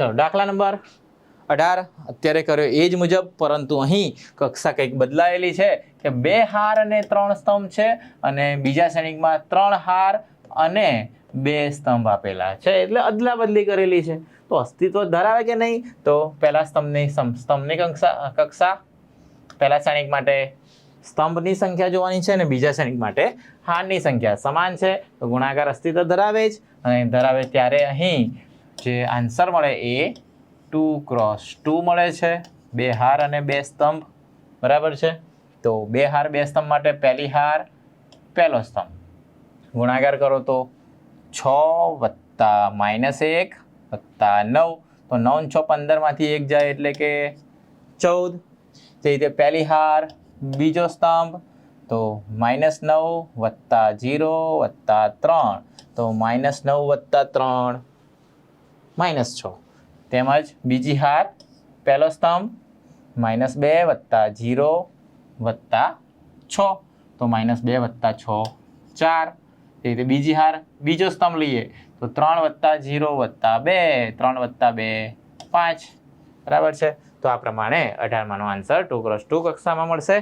ચલો દાખલા નંબર અઢાર. અત્યારે કર્યો એ જ મુજબ, પરંતુ અહીં કક્ષા કંઈક બદલાયેલી છે કે બે હાર અને ત્રણ સ્તંભ છે અને બીજા શ્રેણિકમાં ત્રણ હાર અને બે સ્તંભ આપેલા છે. એટલે અદલા બદલી કરેલી છે. તો અસ્તિત્વ ધરાવે કે નહીં? તો પહેલા સ્તંભની સ્તંભની કક્ષા કક્ષા. પહેલા શ્રેણિક માટે સ્તંભની સંખ્યા જોવાની છે અને બીજા શ્રેણિક માટે હારની સંખ્યા સમાન છે. તો ગુણાકાર અસ્તિત્વ ધરાવે જ અને ધરાવે ત્યારે અહીં જે આન્સર મળે એ ટુ ક્રોસ ટુ મળે છે. બે હાર અને બે સ્તંભ. બરાબર છે? તો બે હાર, બે સ્તંભ માટે પહેલી હાર, પહેલો સ્તંભ. ગુણાકાર કરો તો છ વત્તા માઇનસ એક વત્તા નવ. તો નવ છ પંદરમાંથી એક જાય એટલે કે ચૌદ. તે રીતે પહેલી હાર, બીજો સ્તંભ, તો માઇનસ નવ વત્તા જીરો વત્તા ત્રણ. તો માઇનસ નવ વત્તા ત્રણ. માઇનસ છ. તેમજ બીજી હાર પહેલો સ્તંભ માઇનસ બે વત્તા જીરો વત્તા છ. તો માઇનસ બે વત્તા છ, ચાર. એ રીતે બીજી હાર બીજો સ્તંભ લઈએ તો ત્રણ વત્તા જીરો વત્તા બે, ત્રણ વત્તા બે, પાંચ. બરાબર છે? તો આ પ્રમાણે અઢારમાંનો આન્સર ટુ ક્રોસ ટુ કક્ષામાં મળશે.